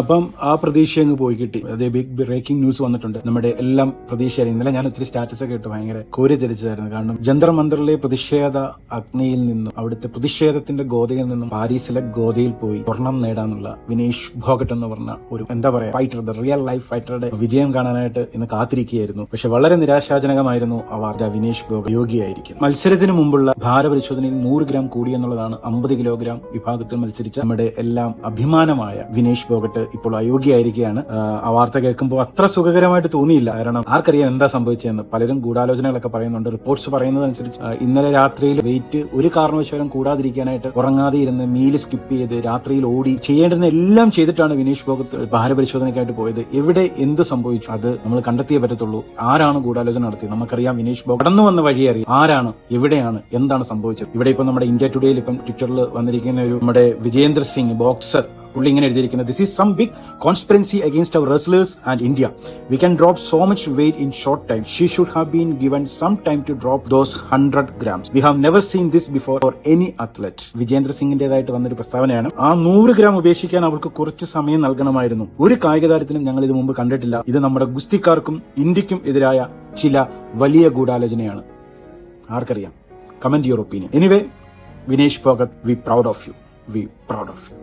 അപ്പം ആ പ്രതീക്ഷ അങ്ങ് പോയി കിട്ടി. അതേ ബിഗ് ബ്രേക്കിംഗ് ന്യൂസ് വന്നിട്ടുണ്ട്. നമ്മുടെ എല്ലാം പ്രതീക്ഷ ഇന്നലെ ഞാൻ ഒത്തിരി സ്റ്റാറ്റസ് ഒക്കെ ഇട്ട് ഭയങ്കര കോരിചരിച്ചതായിരുന്നു കാരണം ജന്തർ പ്രതിഷേധ അഗ്നിയിൽ നിന്നും അവിടുത്തെ പ്രതിഷേധത്തിന്റെ ഗോതയിൽ നിന്നും പാരീസിലെ ഗോതയിൽ പോയി സ്വർണം നേടാനുള്ള വിനേഷ് ഭോഗട്ട് എന്ന് പറഞ്ഞ ഒരു എന്താ പറയാ ഫൈറ്റർ ദ റിയൽ ലൈഫ് ഫൈറ്ററുടെ വിജയം കാണാനായിട്ട് ഇന്ന് കാത്തിരിക്കുകയായിരുന്നു. പക്ഷെ വളരെ നിരാശാജനകമായിരുന്നു ആ വാർത്ത. വിനേഷ് ഭോഗ യോഗിയായിരിക്കും. മത്സരത്തിന് മുമ്പുള്ള ഭാരപരിശോധനയിൽ നൂറ് ഗ്രാം കൂടി എന്നുള്ളതാണ് അമ്പത് കിലോഗ്രാം വിഭാഗത്തിൽ മത്സരിച്ച നമ്മുടെ എല്ലാം അഭിമാനമായ വിനേഷ് ഭോഗട്ട് ഇപ്പോൾ അയോഗ്യയായിരിക്കുകയാണ്. ആ, വാർത്ത കേൾക്കുമ്പോൾ അത്ര സുഖകരമായിട്ട് തോന്നിയില്ല. കാരണം ആർക്കറിയാം എന്താ സംഭവിച്ചതെന്ന്. പലരും ഗൂഢാലോചനകളൊക്കെ പറയുന്നുണ്ട്. റിപ്പോർട്ട്സ് പറയുന്നതനുസരിച്ച് ഇന്നലെ രാത്രിയിൽ വെയിറ്റ് ഒരു കാരണവശാലും കൂടാതിരിക്കാനായിട്ട് ഉറങ്ങാതെ ഇരുന്ന് മീൽ സ്കിപ്പ് ചെയ്ത് രാത്രിയിൽ ഓടി ചെയ്യേണ്ടുന്ന എല്ലാം ചെയ്തിട്ടാണ് വിനേഷ് ഭോഗത്ത് ഭാരപരിശോധനയ്ക്കായിട്ട് പോയത്. എവിടെ എന്ത് സംഭവിച്ചു അത് നമ്മൾ കണ്ടെത്തിയേ പറ്റത്തുള്ളൂ. ആരാണ് ഗൂഢാലോചന നടത്തിയത്? നമുക്കറിയാം വിനേഷ് ഭോഗ കടന്നു വന്ന വഴി അറിയാം. ആരാണ്? എവിടെയാണ്? എന്താണ് സംഭവിച്ചത്? ഇവിടെ ഇപ്പം നമ്മുടെ ഇന്ത്യ ടുഡേയിൽ ഇപ്പം ട്വിറ്ററിൽ വന്നിരിക്കുന്ന ഒരു നമ്മുടെ വിജേന്ദ്ര സിംഗ് ബോക്സർ പുള്ളി ഇങ്ങനെ എഴുതിയിരിക്കുന്നത്. This is some big conspiracy against our wrestlers and India we can drop so much weight in short time she should have been given some time to drop those hundred grams we have never seen this before for any athlete Vijender സിംഗിന്റേതായിട്ട് വന്നൊരു പ്രസ്താവനയാണ്. ആ നൂറ് gram ഉപേക്ഷിക്കാൻ അവൾക്ക് കുറച്ച് സമയം നൽകണമായിരുന്നു. ഒരു കായിക താരത്തിനും ഞങ്ങൾ ഇത് മുമ്പ് കണ്ടിട്ടില്ല. ഇത് നമ്മുടെ ഗുസ്തിക്കാർക്കും ഇന്ത്യക്കും എതിരായ ചില വലിയ ഗൂഢാലോചനയാണ്. ആർക്കറിയാം? Comment your opinion anyway Vinesh Phogat we proud of you we proud of you